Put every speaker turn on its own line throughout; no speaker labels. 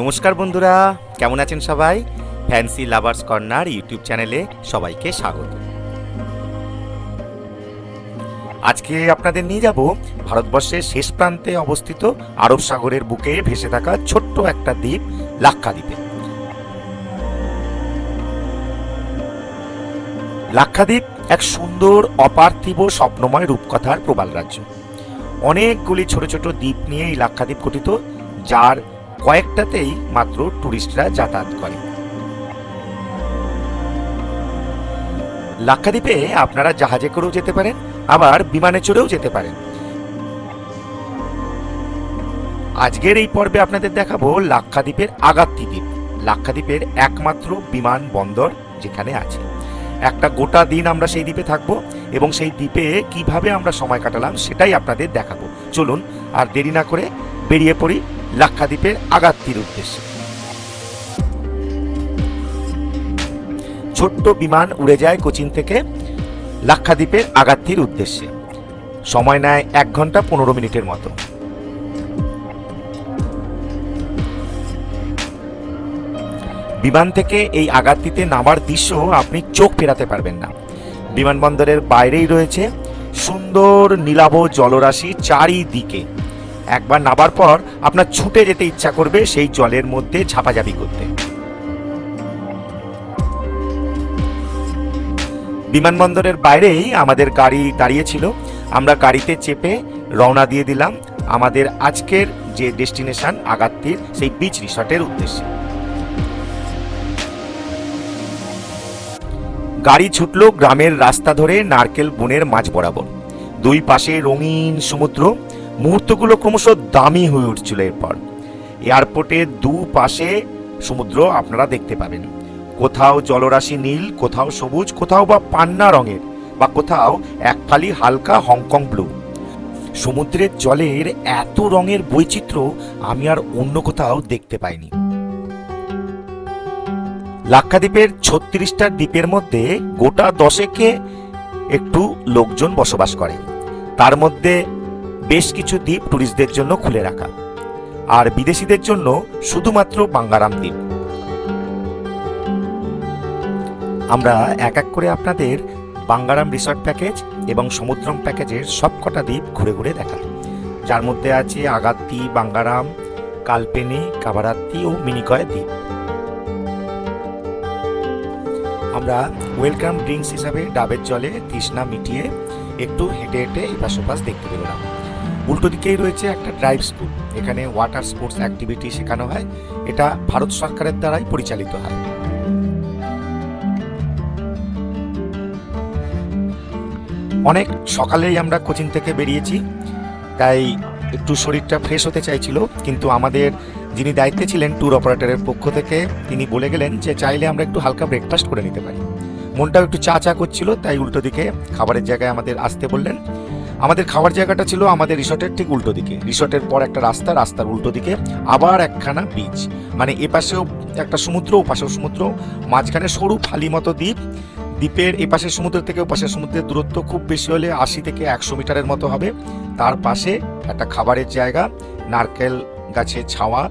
নমস্কার বন্ধুরা, কেমন আছেন সবাই? ফ্যান্সি লাভার্স কর্নার ইউটিউব চ্যানেলে সবাইকে স্বাগত। আজকে আপনাদের নিয়ে যাব ভারতবর্ষের শেষ প্রান্তে অবস্থিত আরব সাগরের বুকে ভেসে থাকা ছোট্ট একটা দ্বীপ, লাক্ষাদ্বীপে। লাক্ষাদ্বীপ এক সুন্দর, অপার্থিব, স্বপ্নময় রূপকথার প্রবাল রাজ্য। অনেকগুলি ছোট ছোট দ্বীপ নিয়ে এই লাক্ষাদ্বীপ গঠিত, যার কয়েকটাতেই মাত্র টুরিস্টরা যাতায়াত করে। লাক্ষাদ্বীপে আপনারা জাহাজে করেও যেতে পারেন, আবার বিমানে চড়েও যেতে পারেন। আজকের এই পর্বে আপনাদের দেখাবো লাক্ষাদ্বীপের আগাত্তি দ্বীপ। লাক্ষাদ্বীপের একমাত্র বিমান বন্দর যেখানে আছে। একটা গোটা দিন আমরা সেই দ্বীপে থাকব এবং সেই দ্বীপে কীভাবে আমরা সময় কাটালাম সেটাই আপনাদের দেখাবো। চলুন আর দেরি না করে বেরিয়ে পড়ি লাক্ষাদ্বীপের আগাত্তির উদ্দেশ্যে। ছোট্ট বিমান উড়ে যায় কোচিন থেকে লাক্ষাদ্বীপের আগাত্তির উদ্দেশ্যে। সময় নেয় এক ঘণ্টা পনেরো মিনিটের মতো। বিমান থেকে এই আগাত্তিতে নামার দৃশ্য আপনি চোখ ফেরাতে পারবেন না। বিমানবন্দরের বাইরেই রয়েছে সুন্দর নীলাভ জলরাশি চারিদিকে। একবার নাবার পর আপনার ছুটে যেতে ইচ্ছা করবে সেই জলের মধ্যে ঝাপাঝাপি করতে। বিমানবন্দরের বাইরেই আমাদের গাড়ি দাঁড়িয়েছিল। আমরা গাড়িতে চেপে রওনা দিয়ে দিলাম আমাদের আজকের যে ডেস্টিনেশন আগাত্তির সেই বিচ রিসর্টের উদ্দেশ্যে। গাড়ি ছুটলো গ্রামের রাস্তা ধরে নারকেল বনের মাঝ বরাবর। দুই পাশে রঙিন সমুদ্র মুহূর্তগুলো ক্রমশ দামি হয়ে উঠছিল এরপর। এয়ারপোর্টের দু পাশে সমুদ্র আপনারা দেখতে পাবেন। কোথাও জলরাশি নীল, কোথাও সবুজ, কোথাও বা পান্না রঙের, বা কোথাও এক ফালি হালকা হংকং ব্লু। সমুদ্রের জলের এত রঙের বৈচিত্র্য আমি আর অন্য কোথাও দেখতে পাইনি। লাক্ষাদ্বীপের ছত্রিশটা দ্বীপের মধ্যে গোটা দশেকে একটু লোকজন বসবাস করে। তার মধ্যে বেশ কিছু দ্বীপ ট্যুরিস্টদের জন্য খুলে রাখা। আর বিদেশিদের জন্য শুধুমাত্র বাঙ্গারাম দ্বীপ। আমরা এক এক করে আপনাদের বাঙ্গারাম রিসর্ট প্যাকেজ এবং সমুদ্রম প্যাকেজের সবকটা দ্বীপ ঘুরে ঘুরে দেখাবো যার মধ্যে আছে আগাত্তি, বাঙ্গারাম, কালপেনি কাবারাত্তি ও মিনিকয় দ্বীপ। আমরা ওয়েলকাম ড্রিঙ্কস হিসাবে ডাবের জলে তৃষ্ণা মিটিয়ে একটু হেঁটে হেঁটে এপাশ ওপাশ দেখতে পেলাম উল্টো দিকেই রয়েছে একটা ড্রাইভ স্কুল এখানে ওয়াটার স্পোর্টস অ্যাক্টিভিটি শেখানো হয়। এটা ভারত সরকারের দ্বারাই পরিচালিত হয়। অনেক সকালেই আমরা কোচিং থেকে বেরিয়েছি। তাই একটু শরীরটা ফ্রেশ হতে চাইছিল। কিন্তু আমাদের যিনি দায়িত্বে ছিলেন ট্যুর অপারেটরের পক্ষ থেকে, তিনি বলে গেলেন যে চাইলে আমরা একটু হালকা ব্রেকফাস্ট করে নিতে পারি। মনটাও একটু চা চা করছিল, তাই উল্টো দিকে খাবারের জায়গায় আমাদের আসতে বললেন। আমাদের খাওয়ার জায়গাটা ছিল আমাদের রিসর্টের ঠিক উল্টো দিকে। রিসর্টের পর একটা রাস্তা, রাস্তার উল্টো দিকে আবার একখানা বিচ মানে এপাশেও একটা সমুদ্র, ওপাশেও সমুদ্র, মাঝখানে সরু ফালি মতো দ্বীপ। দ্বীপের এপাশের সমুদ্র থেকে ওপাশের সমুদ্রের দূরত্ব খুব বেশি হলে আশি থেকে একশো মিটারের মতো হবে। তার পাশে একটা খাবারের জায়গা, নারকেল গাছের ছাওয়া,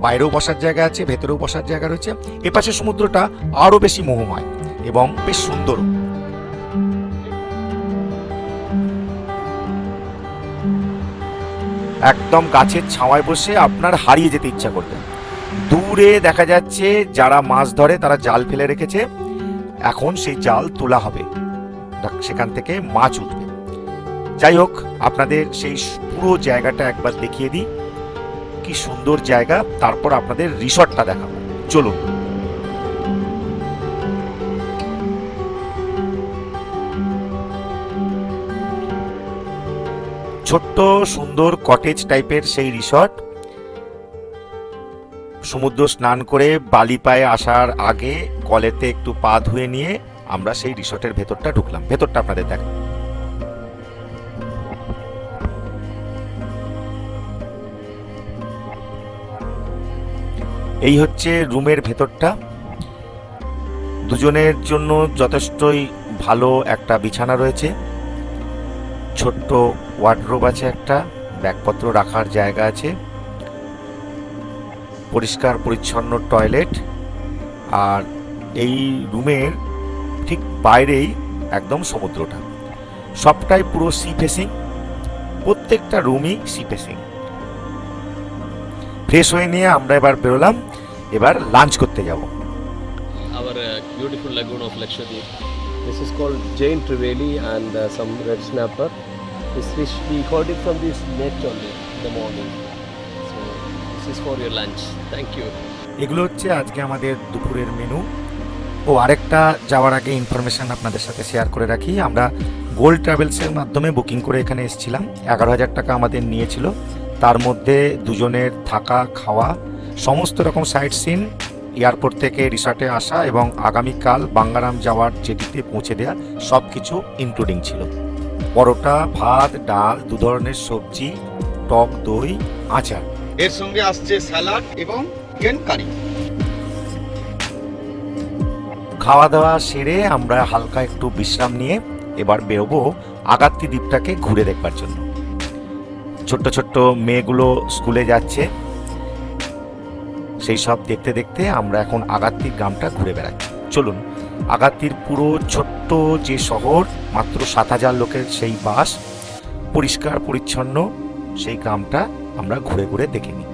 বাইরেও বসার জায়গা আছে, ভেতরেও বসার জায়গা রয়েছে। এপাশের সমুদ্রটা আরও বেশি মোহময় এবং বেশ সুন্দর। একদম গাছের ছাওয়ায় বসে আপনার হারিয়ে যেতে ইচ্ছা করবে। দূরে দেখা যাচ্ছে যারা মাছ ধরে তারা জাল ফেলে রেখেছে। এখন সেই জাল তোলা হবে। সেখান থেকে মাছ উঠবে। যাই হোক, আপনাদের সেই পুরো জায়গাটা একবার দেখিয়ে দিই। কি সুন্দর জায়গা, তারপর আপনাদের রিসর্টটা দেখাবো। চলুন। ছোট্ট, সুন্দর কটেজ টাইপের সেই রিসর্ট সমুদ্র স্নান করে বালি পায়ে আসার আগে কলেতে একটু পা ধুয়ে নিয়ে আমরা সেই রিসর্টের ভেতরটা ঢুকলাম। ভেতরটা আপনাদের দেখ এই হচ্ছে রুমের ভেতরটা। দুজনের জন্য যথেষ্টই ভালো একটা বিছানা রয়েছে। ছোট্ট ওয়ার্ডরোব আছে একটা ব্যাগপত্র রাখার জায়গা আছে পরিষ্কার পরিচ্ছন্ন টয়লেট আর এই রুমের ঠিক বাইরেই একদম সমুদ্রটা সবটাই পুরো সি ফেসিং প্রত্যেকটা রুমই সি ফেসিং ফ্রেশ হয়ে নিয়ে আমরা এবার বেরোলাম এবার লাঞ্চ করতে যাব
uh, beautiful lagoon of Lakshadweep. This is called Jain Triveli and uh, some red. This we caught it from this net only in the morning. So, this is for your lunch. Thank you.
এগুলো হচ্ছে আজকে আমাদের দুপুরের menu ও আরেকটা যাওয়ার আগে information আপনাদের সাথে শেয়ার করে রাখি আমরা গোল্ড ট্রাভেলসের মাধ্যমে বুকিং করে এখানে এসেছিলাম এগারো হাজার টাকা আমাদের নিয়েছিল তার মধ্যে দুজনের থাকা, খাওয়া, সমস্ত রকম সাইট সিন এয়ারপোর্ট থেকে রিসর্টে আসা এবং আগামীকাল বাঙ্গারাম যাওয়ার জেটিতে পৌঁছে দেওয়া সব কিছু ইনক্লুডিং ছিল পরোটা ভাত ডাল দু ধরনের সবজি টক দই আচার।
এর সঙ্গে আসছে স্যালাড এবং চিকেন কারি
খাওয়া দাওয়া সেরে আমরা হালকা একটু বিশ্রাম নিয়ে এবার বেরোবো আগাত্তি দ্বীপটাকে ঘুরে দেখবার জন্য। ছোট্ট ছোট্ট মেয়েগুলো স্কুলে যাচ্ছে। সেই সব দেখতে দেখতে আমরা এখন আগাত্তির গ্রামটা ঘুরে বেড়াচ্ছি। চলুন আগাত্তির পুরো ছোট্ট যে শহর মাত্র সাত হাজার লোকের সেই বাস পরিষ্কার পরিচ্ছন্ন সেই গ্রামটা আমরা ঘুরে ঘুরে দেখে নিই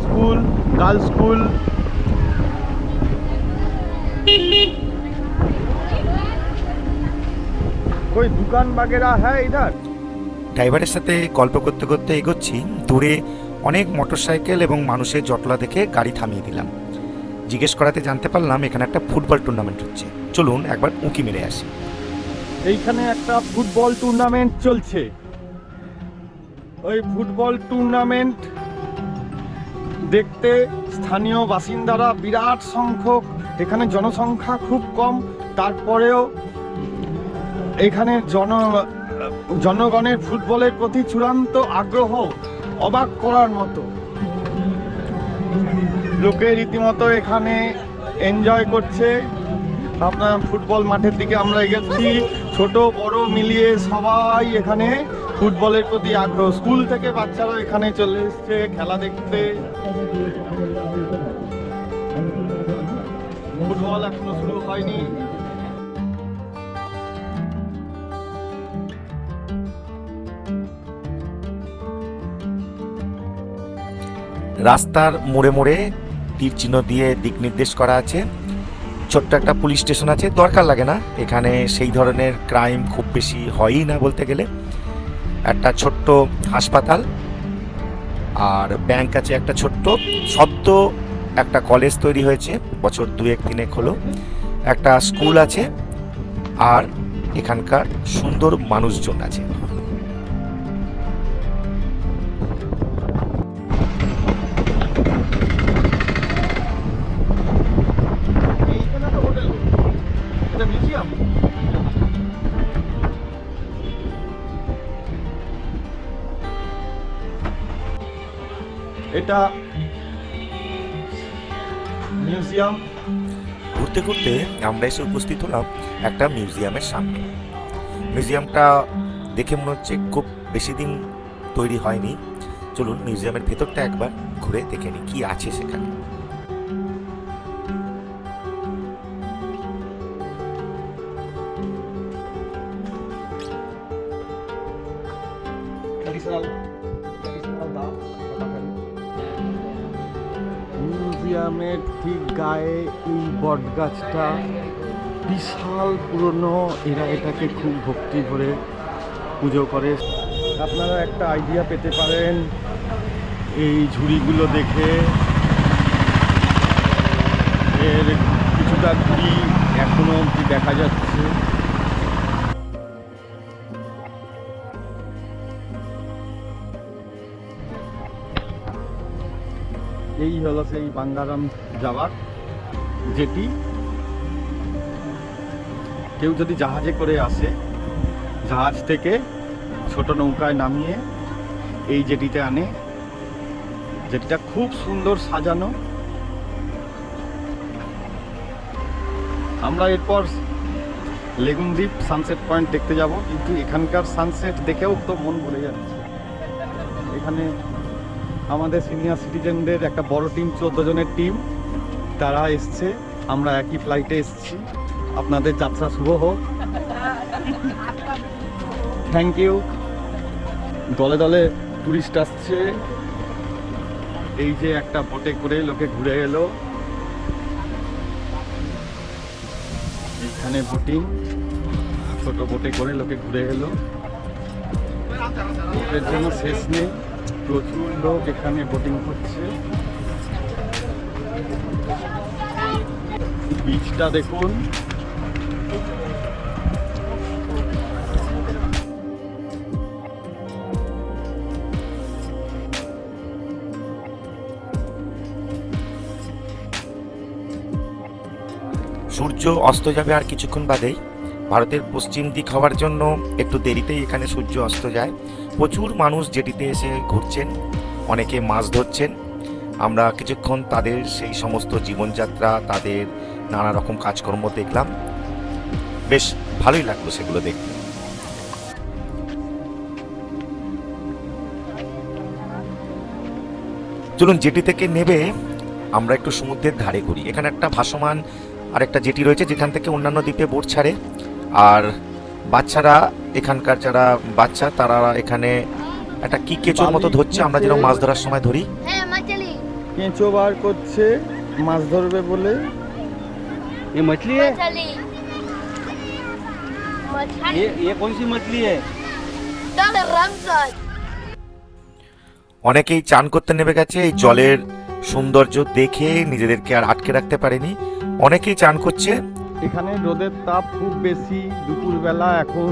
स्कूल गर्ल्स स्कूल कोई दुकान वगैरह है इधर
ড্রাইভারের সাথে গল্প করতে করতে এগোচ্ছি দূরে অনেক মোটরসাইকেল এবং মানুষের জটলা দেখে গাড়ি থামিয়ে দিলাম জিজ্ঞেস করাতে জানতে পারলাম এখানে একটা ফুটবল টুর্নামেন্ট হচ্ছে। চলুন একবার উঁকি মেরে আসি।
এইখানে একটা ফুটবল টুর্নামেন্ট চলছে। ওই ফুটবল টুর্নামেন্ট দেখতে স্থানীয় বাসিন্দারা বিরাট সংখ্যক, এখানে জনসংখ্যা খুব কম, তারপরেও এখানে জন, জনগণের ফুটবলের প্রতি চূড়ান্ত আগ্রহ অবাক করার মতো। লোকে রীতিমতো এখানে এনজয় করছে। আপনার ফুটবল মাঠের দিকে আমরা এগেছি ছোট, বড় মিলিয়ে সবাই এখানে ফুটবলের প্রতি আগ্রহ। স্কুল থেকে বাচ্চারা এখানে চলে এসছে খেলা দেখতে। ফুটবল এখনও শুরু হয়নি।
রাস্তার মোড়ে মোড়ে তীর চিহ্ন দিয়ে দিক নির্দেশ করা আছে। ছোট্ট একটা পুলিশ স্টেশন আছে। দরকার লাগে না। এখানে সেই ধরনের ক্রাইম খুব বেশি হয়ই না বলতে গেলে। একটা ছোট্ট হাসপাতাল আর ব্যাংক আছে একটা ছোট্ট। সদ্য একটা কলেজ তৈরি হয়েছে। বছর দুয়েক তিনেক হলো একটা স্কুল আছে। আর এখানকার সুন্দর মানুষজন আছে।
এটা মিউজিয়াম
ঘুরতে ঘুরতে আমরা এসে উপস্থিত হলাম একটা মিউজিয়ামের সামনে। মিউজিয়ামটা দেখে মনে হচ্ছে খুব বেশি দিন তৈরি হয়নি। চলুন মিউজিয়ামের ভেতরটা একবার ঘুরে দেখে নিই, কী আছে সেখানে।
মিউজিয়ামের ঠিক গায়ে এই বট গাছটা বিশাল পুরনো। এরা এটাকে খুব ভক্তি করে পুজো করে। আপনারা একটা আইডিয়া পেতে পারেন এই ঝুড়িগুলো দেখে। এর কিছুটা ঝুড়ি এখনও অবধি দেখা যাচ্ছে। এই হলো সেই বাঙ্গারাম যাওয়ার যেটি। কেউ যদি জাহাজে করে আসে, জাহাজ থেকে ছোট নৌকায় নামিয়ে এই জেটিতে আনে, যেটিটা খুব সুন্দর সাজানো। আমরা এরপর লেগুন দ্বীপ, সানসেট পয়েন্ট দেখতে যাব, কিন্তু এখানকার সানসেট দেখেও তো মন ভরে যাচ্ছে। এখানে আমাদের সিনিয়র সিটিজেনদের একটা বড় টিম চোদ্দ জনের টিম তারা এসছে। আমরা একই ফ্লাইটে এসছি। আপনাদের যাত্রা শুভ হোক। থ্যাংক ইউ দলে দলে টুরিস্ট আসছে। এই যে একটা বোটে করে লোকে ঘুরে এলো। এখানে বোটিং ছোট বোটে করে লোকে ঘুরে এলো। বোটের জন্য শেষ নেই। প্রচুর লোক এখানে বোটিং করছে। বিচটা দেখুন।
সূর্য অস্ত যাবে আর কিছুক্ষণ বাদেই। ভারতের পশ্চিম দিক হওয়ার জন্য একটু দেরিতেই এখানে সূর্য অস্ত যায়। প্রচুর মানুষ জেটিতে এসে ঘুরছেন, অনেকে মাছ ধরছেন। আমরা কিছুক্ষণ তাদের সেই সমস্ত জীবনযাত্রা, তাদের নানা রকম কাজকর্ম দেখলাম। বেশ ভালোই লাগল সেগুলো দেখতে। চলুন জেটি থেকে নেবে, আমরা একটু সমুদ্রের ধারে ঘুরি। এখানে একটা ভাসমান আর একটা জেটি রয়েছে, যেখান থেকে অন্যান্য দ্বীপে বোট ছাড়ে। আর বাচ্চারা এখানকার যারা বাচ্চা তারা এখানে একটা কি কেঁচোর মতো ধরছে আমরা যেরকম মাছ ধরার সময় ধরি
है मछली
কেঁচো বার করছে মাছ ধরবে বলে
ये मछली है
मछली मछली
ये ये कौन सी मछली है
डॉक्टर रमसद
অনেকেই চান করতে নেমে গেছে এই জলের সৌন্দর্য দেখে নিজেদেরকে আর আটকে রাখতে পারেনি অনেকেই চান করছে
এখানে রোদের তাপ খুব বেশি দুপুরবেলা এখন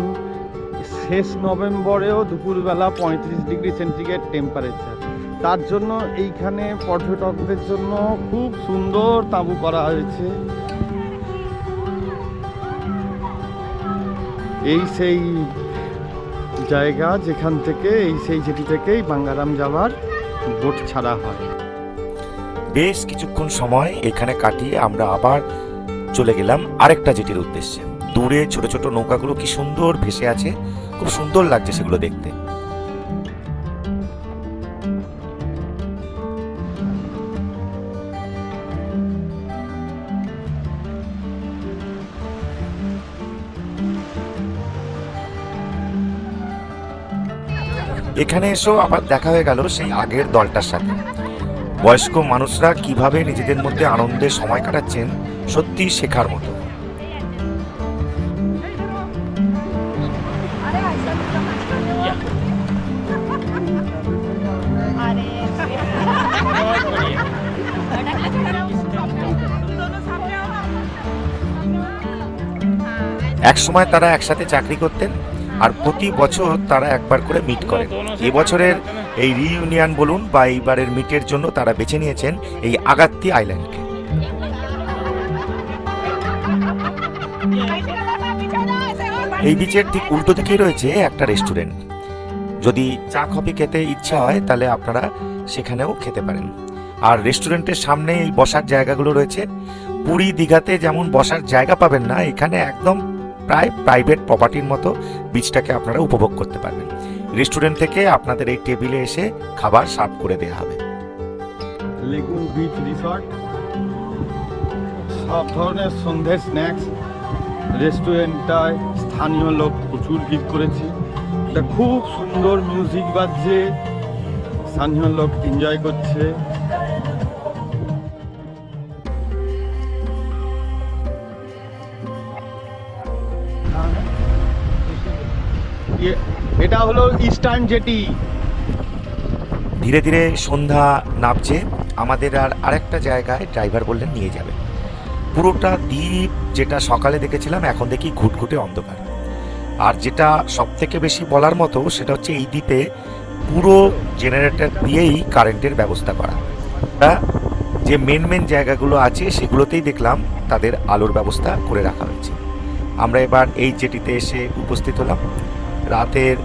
শেষ নভেম্বরেও দুপুরবেলা পঁয়ত্রিশ ডিগ্রি সেন্টিগ্রেড টেম্পারেচার তার জন্য এইখানে পর্যটকদের জন্য খুব সুন্দর তাঁবু করা হয়েছে। এই সেই জায়গা যেখান থেকে, এই সেই যেটি থেকেই বাঙ্গারাম যাওয়ার বোট ছাড়া হয়।
বেশ কিছুক্ষণ সময় এখানে কাটিয়ে আমরা আবার চলে গেলাম আরেকটা জেটির উদ্দেশ্যে। দূরে ছোট ছোট নৌকাগুলো কি সুন্দর ভেসে আছে, খুব সুন্দর লাগছে সেগুলো দেখতে। এখানে এসেও আবার দেখা হয়ে গেল সেই আগের দলটার সাথে। বয়স্ক মানুষরা কীভাবে নিজেদের মধ্যে আনন্দে সময় কাটাচ্ছেন সত্যি শেখার মতো। এক সময় তারা একসাথে চাকরি করতেন আর প্রতি বছর তারা একবার করে মিট করেন। এবছরের এই রিইউনিয়ন বলুন বা এইবারের মিটের জন্য তারা বেছে নিয়েছেন এই আগাত্তি আইল্যান্ডকে এই বিচের ঠিক উল্টো দিকেই রয়েছে একটা রেস্টুরেন্ট যদি চা, কফি খেতে ইচ্ছা হয়, তাহলে আপনারা সেখানেও খেতে পারেন। আর রেস্টুরেন্টের সামনে এই বসার জায়গাগুলো রয়েছে। পুরী দীঘাতে যেমন বসার জায়গা পাবেন না, এখানে একদম প্রায় প্রাইভেট প্রপার্টির মতো বিচটাকে আপনারা উপভোগ করতে পারবেন। রেস্টুরেন্ট থেকে আপনাদের এই টেবিলে এসে খাবার সার্ভ করে দেওয়া হবে।
লেগুন বিচ রিসর্ট সব ধরনের সন্ধ্যের স্ন্যাক্স রেস্টুরেন্টটায় স্থানীয় লোক প্রচুর ভিড় করেছে। এটা খুব সুন্দর মিউজিক বাজছে, স্থানীয় লোক এনজয় করছে। এটা হলো ইস্টার্ন জেটি।
ধীরে ধীরে সন্ধ্যা নামছে, আমাদের আর আরেকটা জায়গায় ড্রাইভার বললেন নিয়ে যাবে পুরোটা দ্বীপ যেটা সকালে দেখেছিলাম, এখন দেখি ঘুটঘুটে অন্ধকার। আর যেটা সব থেকে বেশি বলার মতো, সেটা হচ্ছে এই দ্বীপে পুরো জেনারেটর দিয়েই কারেন্টের ব্যবস্থা করা। যে মেন মেন জায়গাগুলো আছে, সেগুলোতেই দেখলাম তাদের আলোর ব্যবস্থা করে রাখা হয়েছে। আমরা এবার এই জেটিতে এসে উপস্থিত হলাম। রাতের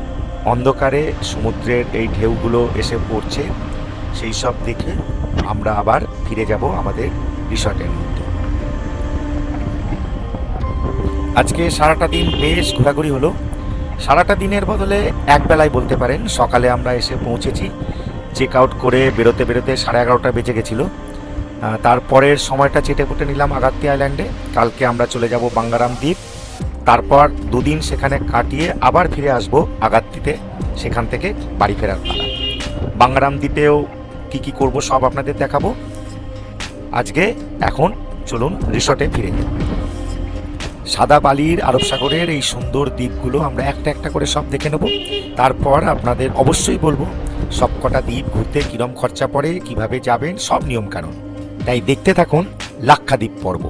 অন্ধকারে সমুদ্রের এই ঢেউগুলো এসে পড়ছে, সেই সব দেখে আমরা আবার ফিরে যাব আমাদের রিসর্টের মধ্যে। আজকে সারাটা দিন বেশ ঘোরাঘুরি হলো। সারাটা দিনের বদলে এক বেলায় বলতে পারেন সকালে আমরা এসে পৌঁছেছি। চেক আউট করে বেরোতে বেরোতে সাড়ে এগারোটা বেজে গেছিল। তারপরের সময়টা চেটে পুটে নিলাম আগাত্তি আইল্যান্ডে। কালকে আমরা চলে যাব বাঙ্গারাম দ্বীপ। তারপর দুদিন সেখানে কাটিয়ে আবার ফিরে আসব আগাত্তিতে, সেখান থেকে বাড়ি ফেরার পালা। বাঙ্গারাম দ্বীপেও কী কী করব সব আপনাদের দেখাবো। আজকে এখন চলুন রিসর্টে ফিরে। সাদা বালির আরব সাগরের এই সুন্দর দ্বীপগুলো আমরা একটা একটা করে সব দেখে নেব। তারপর আপনাদের অবশ্যই বলব সব কটা দ্বীপ ঘুরতে কিরম খরচা পড়ে, কীভাবে যাবেন, সব নিয়ম কানুন তাই দেখতে থাকুন লাক্ষাদ্বীপ পর্ব।